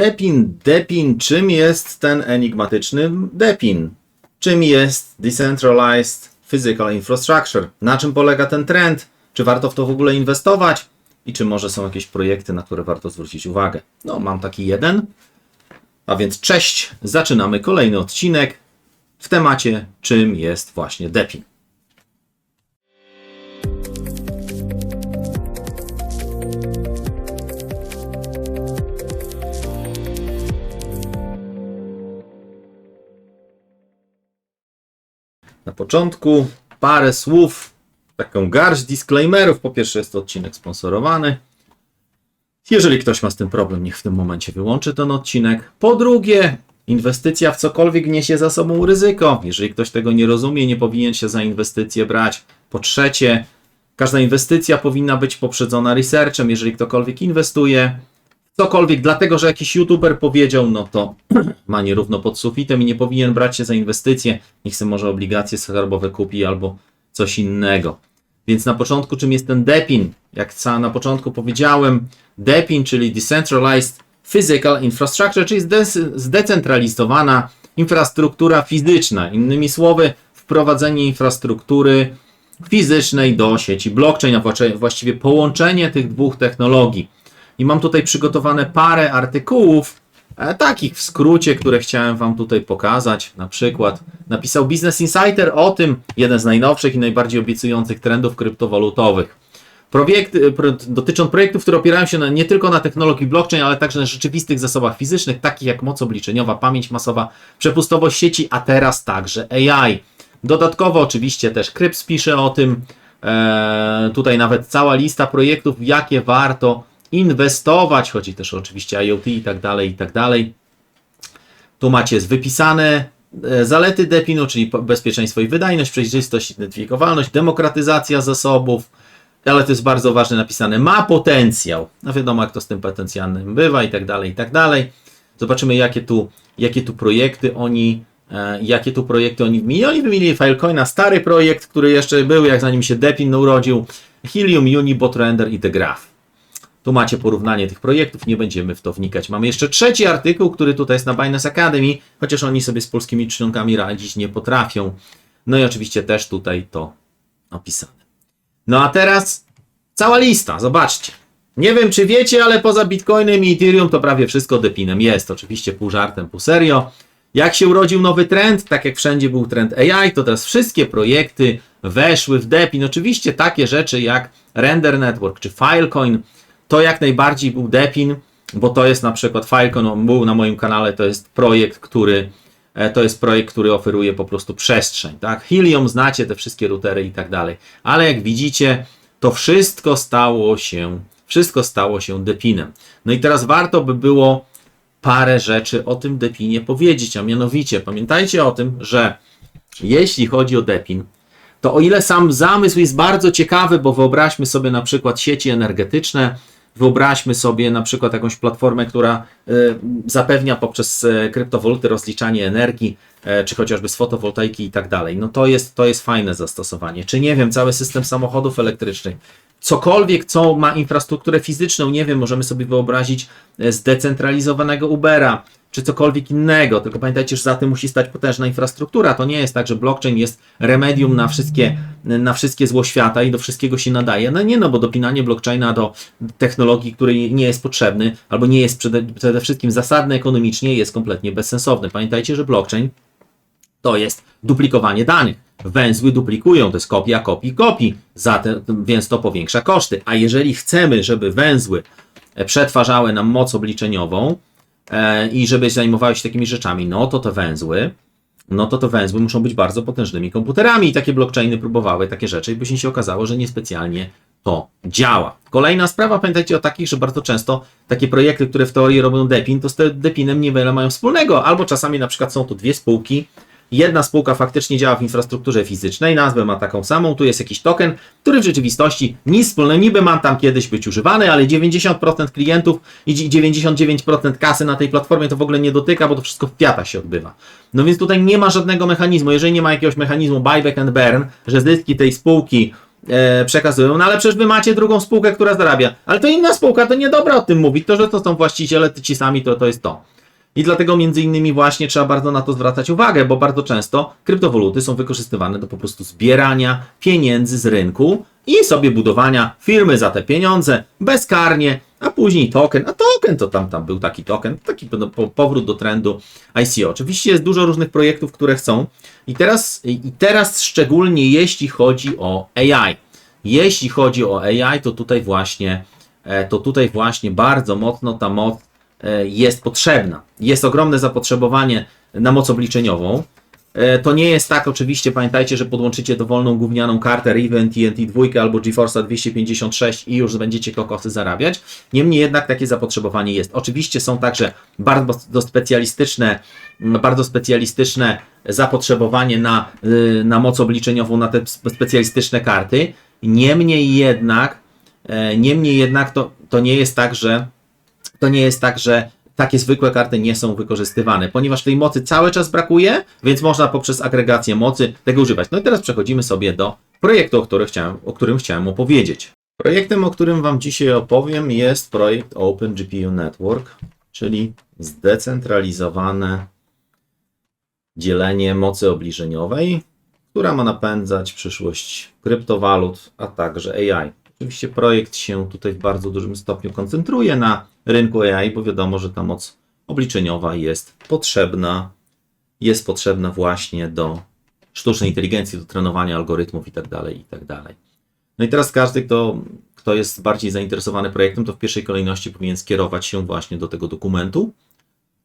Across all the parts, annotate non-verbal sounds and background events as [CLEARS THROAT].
Depin, Depin, czym jest ten enigmatyczny Depin? Czym jest Decentralized Physical Infrastructure? Na czym polega ten trend? Czy warto w to w ogóle inwestować? I czy może są jakieś projekty, na które warto zwrócić uwagę? No, mam taki jeden. A więc cześć, zaczynamy kolejny odcinek w temacie, czym jest właśnie Depin. Początku parę słów, taką garść disclaimerów. Po pierwsze, jest to odcinek sponsorowany. Jeżeli ktoś ma z tym problem, niech w tym momencie wyłączy ten odcinek. Po drugie, inwestycja w cokolwiek niesie za sobą ryzyko. Jeżeli ktoś tego nie rozumie, nie powinien się za inwestycje brać. Po trzecie, każda inwestycja powinna być poprzedzona researchem. Jeżeli ktokolwiek inwestuje cokolwiek, dlatego że jakiś youtuber powiedział, no to [CLEARS THROAT] ma nierówno pod sufitem i nie powinien brać się za inwestycje. Niech sobie może obligacje skarbowe kupi albo coś innego. Więc na początku, czym jest ten DEPIN? Jak na początku powiedziałem, DEPIN, czyli Decentralized Physical Infrastructure, czyli zde- zdecentralizowana infrastruktura fizyczna. Innymi słowy, wprowadzenie infrastruktury fizycznej do sieci blockchain, a właściwie połączenie tych dwóch technologii. I mam tutaj przygotowane parę artykułów, e, takich w skrócie, które chciałem Wam tutaj pokazać. Na przykład napisał Business Insider o tym, jeden z najnowszych i najbardziej obiecujących trendów kryptowalutowych. Projekty, pro, dotyczą projektów, które opierają się na, nie tylko na technologii blockchain, ale także na rzeczywistych zasobach fizycznych, takich jak moc obliczeniowa, pamięć masowa, przepustowość sieci, a teraz także AI. Dodatkowo oczywiście też Kryps pisze o tym, e, tutaj nawet cała lista projektów, jakie warto inwestować, chodzi też oczywiście o IoT i tak dalej, i tak dalej. Tu macie wypisane e, zalety Depinu, czyli bezpieczeństwo i wydajność, przejrzystość, identyfikowalność, demokratyzacja zasobów, ale to jest bardzo ważne napisane, ma potencjał. No wiadomo, jak to z tym potencjalnym bywa i tak dalej, i tak dalej. Zobaczymy, jakie tu, jakie tu projekty oni, e, jakie tu projekty oni wymienili. Oni wymienili Filecoina, stary projekt, który jeszcze był, jak zanim się Depin urodził, Helium, Uni, Botrender i The Graph. Tu macie porównanie tych projektów, nie będziemy w to wnikać. Mamy jeszcze trzeci artykuł, który tutaj jest na Binance Academy, chociaż oni sobie z polskimi czcionkami radzić nie potrafią. No i oczywiście też tutaj to opisane. No a teraz cała lista, zobaczcie. Nie wiem, czy wiecie, ale poza Bitcoinem i Ethereum to prawie wszystko depinem jest. Oczywiście pół żartem, pół serio. Jak się urodził nowy trend, tak jak wszędzie był trend AI, to teraz wszystkie projekty weszły w depin. Oczywiście takie rzeczy jak Render Network czy Filecoin, to jak najbardziej był depin, bo to jest na przykład Filecoin, on był na moim kanale, to jest projekt, który e, to jest projekt, który oferuje po prostu przestrzeń, tak? Helium znacie te wszystkie routery i tak dalej. Ale jak widzicie, to wszystko stało się, wszystko stało się depinem. No i teraz warto by było parę rzeczy o tym depinie powiedzieć, a mianowicie pamiętajcie o tym, że jeśli chodzi o depin, to o ile sam zamysł jest bardzo ciekawy, bo wyobraźmy sobie na przykład sieci energetyczne, wyobraźmy sobie na przykład jakąś platformę, która y, zapewnia poprzez y, kryptowaluty rozliczanie energii, y, czy chociażby z fotowoltaiki i tak dalej. No to jest, to jest fajne zastosowanie. Czy nie wiem, cały system samochodów elektrycznych, cokolwiek, co ma infrastrukturę fizyczną, nie wiem, możemy sobie wyobrazić e, zdecentralizowanego Ubera, czy cokolwiek innego. Tylko pamiętajcie, że za tym musi stać potężna infrastruktura. To nie jest tak, że blockchain jest remedium na wszystkie, na wszystkie zło świata i do wszystkiego się nadaje. No nie, no bo dopinanie blockchaina do technologii, której nie jest potrzebny, albo nie jest przede, przede wszystkim zasadny ekonomicznie, jest kompletnie bezsensowny. Pamiętajcie, że blockchain to jest duplikowanie danych. Węzły duplikują, to jest kopia kopii kopii, więc to powiększa koszty. A jeżeli chcemy, żeby węzły przetwarzały nam moc obliczeniową i żeby zajmowały się takimi rzeczami, no to te węzły, no to te węzły muszą być bardzo potężnymi komputerami i takie blockchainy próbowały takie rzeczy i później się okazało, że niespecjalnie to działa. Kolejna sprawa, pamiętajcie o takich, że bardzo często takie projekty, które w teorii robią depin, to z depinem niewiele mają wspólnego, albo czasami na przykład są to dwie spółki, Jedna spółka faktycznie działa w infrastrukturze fizycznej, nazwę ma taką samą, tu jest jakiś token, który w rzeczywistości nic wspólnego, niby ma tam kiedyś być używany, ale 90% klientów i 99% kasy na tej platformie to w ogóle nie dotyka, bo to wszystko w piatach się odbywa. No więc tutaj nie ma żadnego mechanizmu. Jeżeli nie ma jakiegoś mechanizmu buyback and burn, że zyski tej spółki e, przekazują. No ale przecież wy macie drugą spółkę, która zarabia. Ale to inna spółka, to niedobra o tym mówić. To, że to są właściciele ci sami, to, to jest to. I dlatego między innymi właśnie trzeba bardzo na to zwracać uwagę, bo bardzo często kryptowaluty są wykorzystywane do po prostu zbierania pieniędzy z rynku i sobie budowania firmy za te pieniądze bezkarnie, a później token, a token to tam, tam był taki token, taki po- powrót do trendu ICO. Oczywiście jest dużo różnych projektów, które chcą i teraz, i teraz szczególnie jeśli chodzi o AI. Jeśli chodzi o AI, to tutaj właśnie, e, to tutaj właśnie bardzo mocno ta moc jest potrzebna. Jest ogromne zapotrzebowanie na moc obliczeniową. E, To nie jest tak, oczywiście pamiętajcie, że podłączycie dowolną gównianą kartę Riven TNT 2 albo GeForce'a 256 i już będziecie kokosy zarabiać. Niemniej jednak takie zapotrzebowanie jest. Oczywiście są także bardzo specjalistyczne, bardzo specjalistyczne zapotrzebowanie na, y, na moc obliczeniową, na te spe- specjalistyczne karty. Niemniej jednak, e, niemniej jednak to, to nie jest tak, że to nie jest tak, że takie zwykłe karty nie są wykorzystywane, ponieważ tej mocy cały czas brakuje, więc można poprzez agregację mocy tego używać. No i teraz przechodzimy sobie do projektu, o którym chciałem, o którym chciałem opowiedzieć. Projektem, o którym Wam dzisiaj opowiem, jest projekt OpenGPU Network, czyli zdecentralizowane dzielenie mocy obliżeniowej, która ma napędzać przyszłość kryptowalut, a także AI. Oczywiście projekt się tutaj w bardzo dużym stopniu koncentruje na rynku AI, bo wiadomo, że ta moc obliczeniowa jest potrzebna, jest potrzebna właśnie do sztucznej inteligencji, do trenowania algorytmów itd. itd. No i teraz każdy, kto, kto jest bardziej zainteresowany projektem, to w pierwszej kolejności powinien skierować się właśnie do tego dokumentu.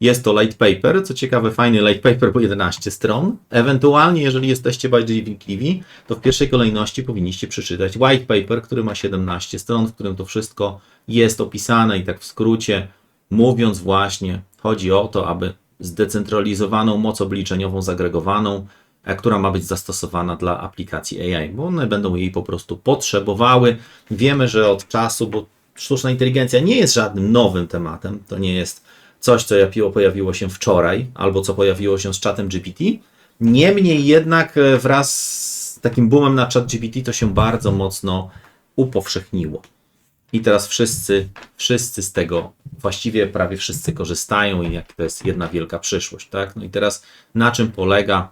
Jest to light paper, co ciekawe, fajny light paper, bo 11 stron. Ewentualnie, jeżeli jesteście bardziej wnikliwi, to w pierwszej kolejności powinniście przeczytać white paper, który ma 17 stron, w którym to wszystko jest opisane i tak w skrócie, mówiąc właśnie, chodzi o to, aby zdecentralizowaną moc obliczeniową, zagregowaną, e, która ma być zastosowana dla aplikacji AI, bo one będą jej po prostu potrzebowały. Wiemy, że od czasu, bo sztuczna inteligencja nie jest żadnym nowym tematem, to nie jest coś, co pojawiło się wczoraj, albo co pojawiło się z czatem GPT. Niemniej jednak e, wraz z takim boomem na chat GPT to się bardzo mocno upowszechniło. I teraz wszyscy, wszyscy z tego, właściwie prawie wszyscy korzystają i jak to jest jedna wielka przyszłość, tak? No i teraz na czym polega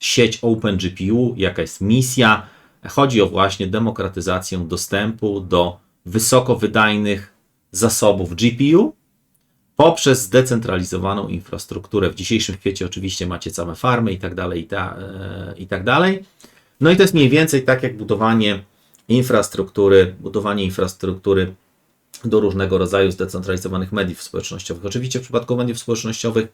sieć OpenGPU, jaka jest misja? Chodzi o właśnie demokratyzację dostępu do wysoko wydajnych zasobów GPU poprzez zdecentralizowaną infrastrukturę. W dzisiejszym świecie oczywiście macie same farmy i tak dalej, i, ta, e, i tak dalej. No i to jest mniej więcej tak jak budowanie infrastruktury, budowanie infrastruktury do różnego rodzaju zdecentralizowanych mediów społecznościowych. Oczywiście w przypadku mediów społecznościowych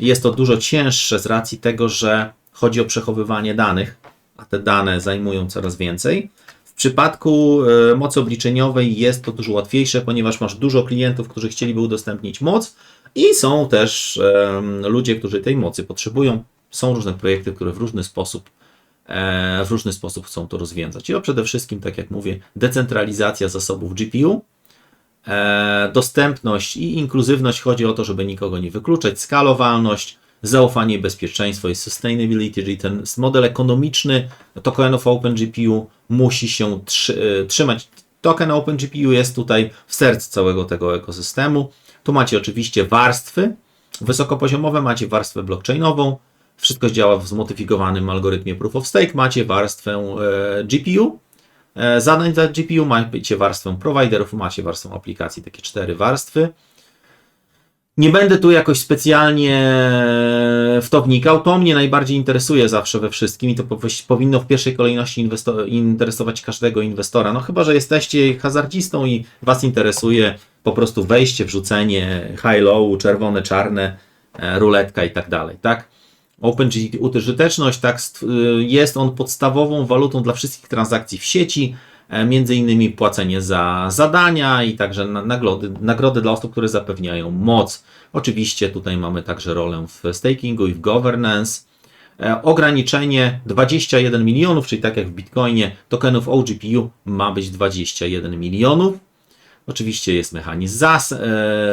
jest to dużo cięższe z racji tego, że chodzi o przechowywanie danych, a te dane zajmują coraz więcej. W przypadku e, mocy obliczeniowej jest to dużo łatwiejsze, ponieważ masz dużo klientów, którzy chcieliby udostępnić moc i są też ludzie, którzy tej mocy potrzebują. Są różne projekty, które w różny sposób e, w różny sposób chcą to rozwiązać. I to przede wszystkim, tak jak mówię, decentralizacja zasobów GPU, e, dostępność i inkluzywność. Chodzi o to, żeby nikogo nie wykluczać, skalowalność, zaufanie bezpieczeństwo i sustainability, czyli ten model ekonomiczny tokenów OpenGPU musi się e, trzymać. Token OpenGPU jest tutaj w sercu całego tego ekosystemu. Tu macie oczywiście warstwy wysokopoziomowe, macie warstwę blockchainową, wszystko działa w zmodyfikowanym algorytmie Proof of Stake, macie warstwę e, GPU, e, zadań dla GPU, macie warstwę providerów, macie warstwę aplikacji, takie cztery warstwy. Nie będę tu jakoś specjalnie w to wnikał. To mnie najbardziej interesuje zawsze we wszystkim i to powi- powinno w pierwszej kolejności interesować każdego inwestora. No chyba, że jesteście hazardzistą i Was interesuje po prostu wejście, wrzucenie high-low, czerwone, czarne, e, ruletka i tak dalej, tak? OpenGPU użyteczność, tak, y, jest on podstawową walutą dla wszystkich transakcji w sieci, między innymi płacenie za zadania i także na- nagrody, nagrody dla osób, które zapewniają moc. Oczywiście tutaj mamy także rolę w stakingu i w governance. E, Ograniczenie 21 milionów, czyli tak jak w Bitcoinie, tokenów OGPU ma być 21 milionów. Oczywiście jest mechanizm zas, e,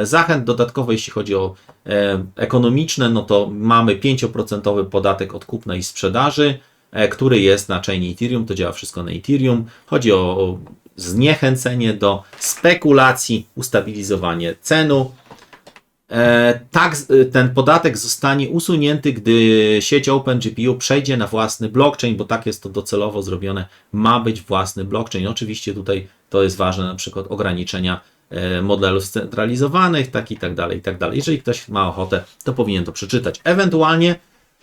zachęt. Dodatkowo, jeśli chodzi o e, ekonomiczne, no to mamy 5% podatek od kupna i sprzedaży. E, który jest na chainie Ethereum, to działa wszystko na Ethereum. Chodzi o zniechęcenie do spekulacji, ustabilizowanie cenu. E, tak, y, ten podatek zostanie usunięty, gdy sieć OpenGPU przejdzie na własny blockchain, bo tak jest to docelowo zrobione. Ma być własny blockchain. Oczywiście tutaj to jest ważne, na przykład ograniczenia e, modelów scentralizowanych, tak i tak dalej, i tak dalej. Jeżeli ktoś ma ochotę, to powinien to przeczytać. Ewentualnie e,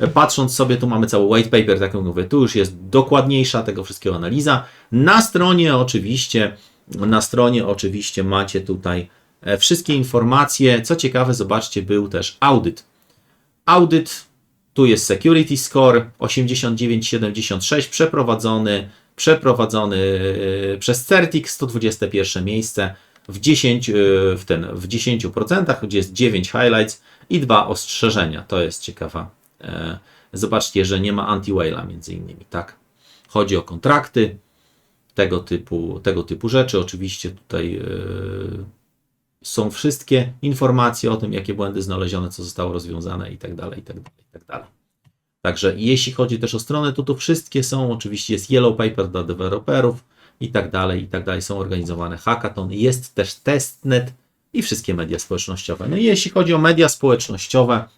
patrząc sobie, tu mamy cały white paper, tak jak mówię, tu już jest dokładniejsza tego wszystkiego analiza. Na stronie oczywiście, na stronie oczywiście macie tutaj e, wszystkie informacje. Co ciekawe, zobaczcie, był też audyt. Audyt, tu jest security score 8976 przeprowadzony, przeprowadzony e, przez Certic 121 miejsce w 10 e, w ten w 10%, gdzie jest 9 highlights i dwa ostrzeżenia. To jest ciekawa. E, Zobaczcie, że nie ma anti-whale'a między innymi, tak? Chodzi o kontrakty, tego typu, tego typu rzeczy. Oczywiście tutaj e, są wszystkie informacje o tym, jakie błędy znalezione, co zostało rozwiązane tak i tak dalej, i tak dalej. Także jeśli chodzi też o stronę, to tu wszystkie są, oczywiście jest yellow paper dla deweloperów i tak dalej, i tak dalej. Są organizowane hackathon, jest też testnet i wszystkie media społecznościowe. No i jeśli chodzi o media społecznościowe,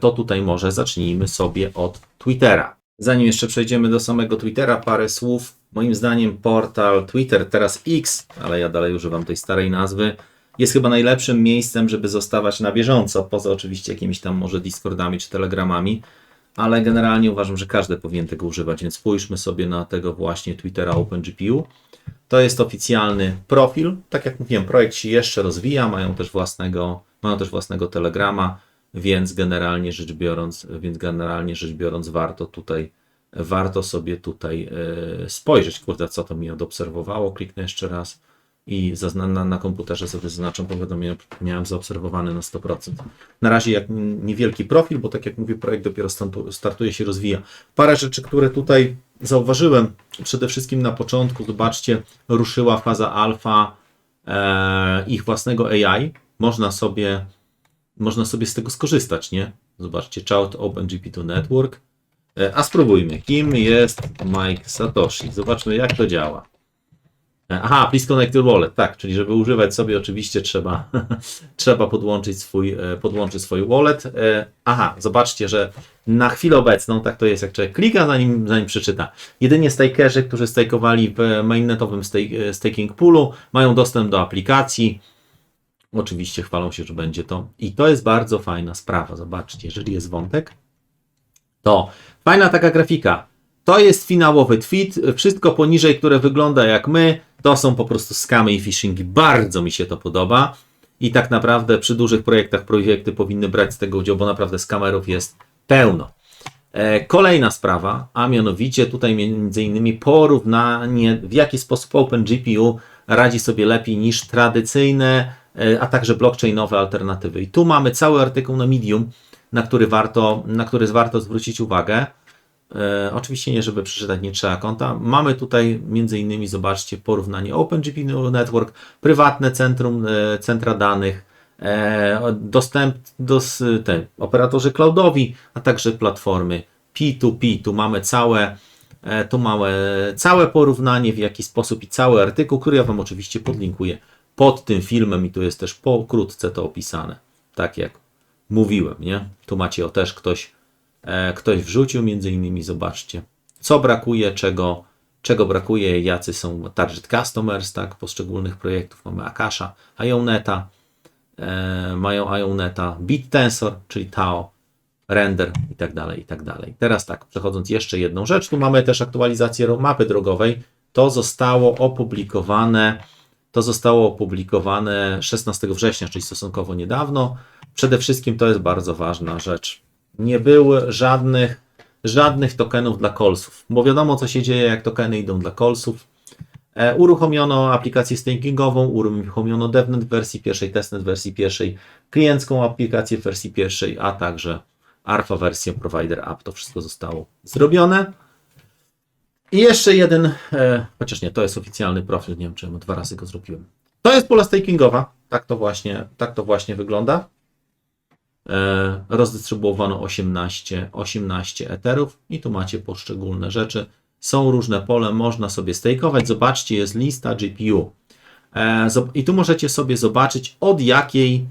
to tutaj może zacznijmy sobie od Twittera. Zanim jeszcze przejdziemy do samego Twittera, parę słów. Moim zdaniem portal Twitter, teraz X, ale ja dalej używam tej starej nazwy, jest chyba najlepszym miejscem, żeby zostawać na bieżąco, poza oczywiście jakimiś tam może Discordami czy Telegramami, ale generalnie uważam, że każdy powinien tego używać, więc spójrzmy sobie na tego właśnie Twittera OpenGPU. To jest oficjalny profil. Tak jak mówiłem, projekt się jeszcze rozwija, mają też własnego, mają też własnego Telegrama, więc generalnie rzecz biorąc, więc generalnie rzecz biorąc warto tutaj warto sobie tutaj e, spojrzeć, kurde, co to mi odobserwowało. Kliknę jeszcze raz i na, na komputerze sobie zaznaczam powiadomienie, miałem zaobserwowany na 100%. Na razie jak niewielki profil, bo tak jak mówię, projekt dopiero startu- startuje się, rozwija. Parę rzeczy, które tutaj zauważyłem, przede wszystkim na początku, zobaczcie, ruszyła faza alfa e, ich własnego AI. Można sobie, można sobie z tego skorzystać, nie? Zobaczcie, Chout OpenGP2 Network. E, A spróbujmy. Kim jest Mike Satoshi? Zobaczmy, jak to działa. E, Aha, please connect your wallet. Tak, czyli żeby używać sobie, oczywiście trzeba, [LAUGHS] trzeba podłączyć swój, e, podłączyć swój wallet. Aha, zobaczcie, że na chwilę obecną, tak to jest, jak człowiek klika, zanim, zanim przeczyta. Jedynie stakerzy, którzy stakowali w mainnetowym staking poolu, mają dostęp do aplikacji. Oczywiście chwalą się, że będzie to. I to jest bardzo fajna sprawa. Zobaczcie, jeżeli jest wątek, to fajna taka grafika. To jest finałowy tweet. Wszystko poniżej, które wygląda jak my, to są po prostu skamy i phishingi. Bardzo mi się to podoba. I tak naprawdę przy dużych projektach projekty powinny brać z tego udział, bo naprawdę skamerów jest pełno. E, Kolejna sprawa, a mianowicie tutaj między innymi porównanie, w jaki sposób OpenGPU radzi sobie lepiej niż tradycyjne, a także blockchainowe alternatywy. I tu mamy cały artykuł na Medium, na który warto, na który warto zwrócić uwagę. E, oczywiście nie, żeby przeczytać, nie trzeba konta. Mamy tutaj między innymi, zobaczcie, porównanie OpenGPU Network, prywatne centrum, e, centra danych, e, dostęp do te, operatorzy cloudowi, a także platformy P2P. Tu mamy całe, e, tu mamy całe porównanie, w jaki sposób i cały artykuł, który ja Wam oczywiście podlinkuję pod tym filmem i tu jest też pokrótce to opisane, tak jak mówiłem, nie? Tu macie o też ktoś, e, ktoś wrzucił, między innymi zobaczcie, co brakuje, czego, czego brakuje, jacy są target customers, tak, poszczególnych projektów. Mamy Akasha, Ioneta, e, mają Ioneta, BitTensor, czyli Tao, render i tak dalej, i tak dalej. Teraz tak, przechodząc jeszcze jedną rzecz, tu mamy też aktualizację mapy drogowej. To zostało opublikowane, to zostało opublikowane 16 września, czyli stosunkowo niedawno. Przede wszystkim to jest bardzo ważna rzecz. Nie było żadnych, żadnych tokenów dla kolsów, bo wiadomo co się dzieje, jak tokeny idą dla kolsów. E, uruchomiono aplikację stakingową, uruchomiono DevNet w wersji pierwszej, testnet w wersji pierwszej, kliencką aplikację w wersji pierwszej, a także Alpha wersję Provider App. To wszystko zostało zrobione. I jeszcze jeden, e, chociaż nie, to jest oficjalny profil, nie wiem czemu dwa razy go zrobiłem. To jest pula stakingowa, tak to właśnie, tak to właśnie wygląda. e, rozdystrybuowano 18, 18 eterów i tu macie poszczególne rzeczy. Są różne pole, można sobie stakeować. Zobaczcie, jest lista GPU. E, I tu możecie sobie zobaczyć, od jakiej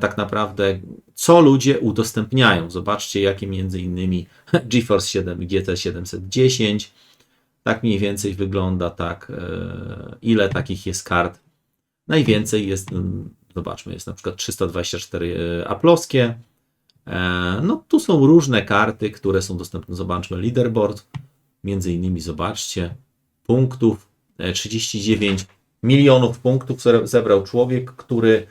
tak naprawdę, co ludzie udostępniają. Zobaczcie, jakie między innymi [LAUGHS] GeForce 7 GT 710. Tak mniej więcej wygląda, tak, e, ile takich jest kart. Najwięcej jest, mm, zobaczmy, jest na przykład 324 e, aplowskie. E, No, tu są różne karty, które są dostępne. Zobaczmy leaderboard. Między innymi, zobaczcie, punktów e, 39 milionów punktów ze- zebrał człowiek, który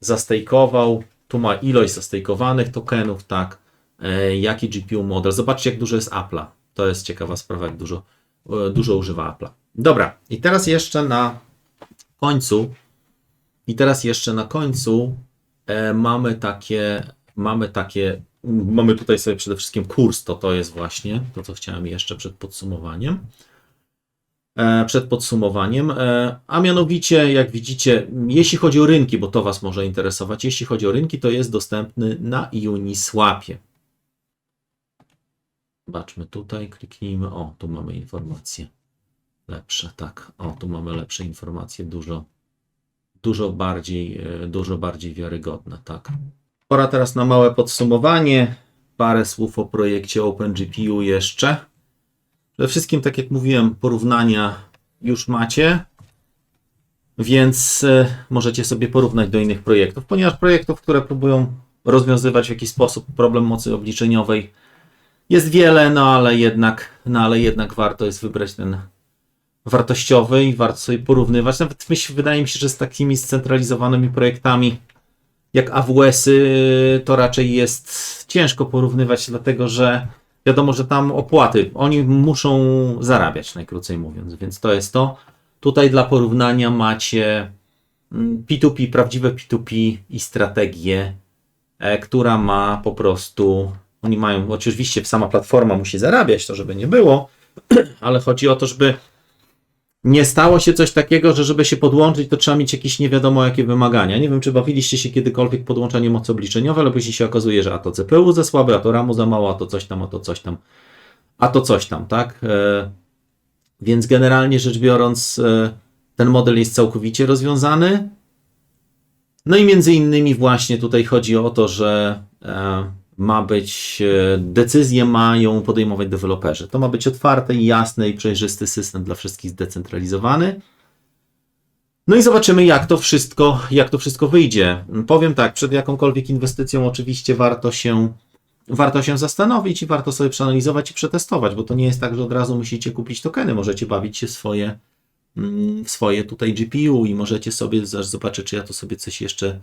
zastejkował. Tu ma ilość zastejkowanych tokenów, tak. E, Jaki GPU model. Zobaczcie, jak dużo jest Apple'a. To jest ciekawa sprawa, jak dużo, e, dużo używa Apple'a. Dobra, i teraz jeszcze na końcu. I teraz jeszcze na końcu e, mamy takie, mamy takie, mamy tutaj sobie przede wszystkim kurs, to to jest właśnie to, co chciałem jeszcze przed podsumowaniem. E, przed podsumowaniem, e, a mianowicie, jak widzicie, jeśli chodzi o rynki, bo to Was może interesować, jeśli chodzi o rynki, to jest dostępny na Uniswapie. Zobaczmy tutaj, kliknijmy, o, tu mamy informacje lepsze, tak, o, tu mamy lepsze informacje, dużo, dużo bardziej, e, dużo bardziej wiarygodne, tak. Pora teraz na małe podsumowanie, parę słów o projekcie OpenGPU jeszcze. Przede wszystkim, tak jak mówiłem, porównania już macie, więc e, możecie sobie porównać do innych projektów, ponieważ projektów, które próbują rozwiązywać w jakiś sposób problem mocy obliczeniowej jest wiele, no ale jednak, no ale jednak warto jest wybrać ten wartościowy i warto sobie porównywać. Nawet myśl, wydaje mi się, że z takimi scentralizowanymi projektami jak AWS-y to raczej jest ciężko porównywać, dlatego że wiadomo, że tam opłaty, oni muszą zarabiać, najkrócej mówiąc, więc to jest to. Tutaj dla porównania macie mm, P2P, prawdziwe P2P i strategię, e, która ma po prostu, oni mają, oczywiście sama platforma musi zarabiać, to żeby nie było, [CLEARS THROAT] ale chodzi o to, żeby nie stało się coś takiego, że żeby się podłączyć, to trzeba mieć jakieś nie wiadomo jakie wymagania. Nie wiem, czy bawiliście się kiedykolwiek w podłączanie mocy obliczeniowej, ale później się okazuje, że a to CPU za słabe, a to RAMu za mało, a to coś tam, a to coś tam, a to coś tam, tak? E, Więc generalnie rzecz biorąc, e, ten model jest całkowicie rozwiązany. No i między innymi właśnie tutaj chodzi o to, że e, ma być, e, decyzje mają podejmować deweloperzy. To ma być otwarty, jasny i przejrzysty system dla wszystkich zdecentralizowany. No i zobaczymy, jak to wszystko, jak to wszystko wyjdzie. Powiem tak, przed jakąkolwiek inwestycją oczywiście warto się, warto się zastanowić i warto sobie przeanalizować i przetestować, bo to nie jest tak, że od razu musicie kupić tokeny. Możecie bawić się swoje, mm, swoje tutaj GPU i możecie sobie zobaczyć, czy ja to sobie coś jeszcze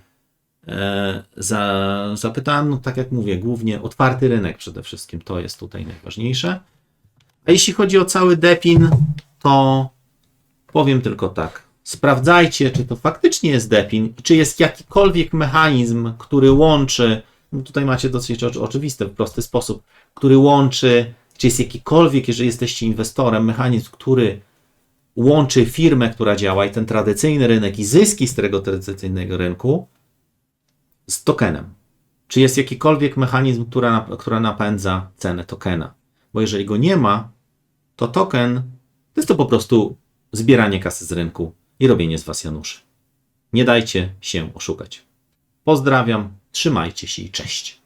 za, zapytałem. No tak jak mówię, głównie otwarty rynek przede wszystkim, to jest tutaj najważniejsze. A jeśli chodzi o cały Depin, to powiem tylko tak. Sprawdzajcie, czy to faktycznie jest Depin czy jest jakikolwiek mechanizm, który łączy, no tutaj macie dosyć oczy- oczywisty, w prosty sposób, który łączy, czy jest jakikolwiek, jeżeli jesteście inwestorem, mechanizm, który łączy firmę, która działa i ten tradycyjny rynek i zyski z tego tradycyjnego rynku z tokenem. Czy jest jakikolwiek mechanizm, która, nap- która napędza cenę tokena? Bo jeżeli go nie ma, to token to jest to po prostu zbieranie kasy z rynku i robienie z was Januszy. Nie dajcie się oszukać. Pozdrawiam, trzymajcie się i cześć.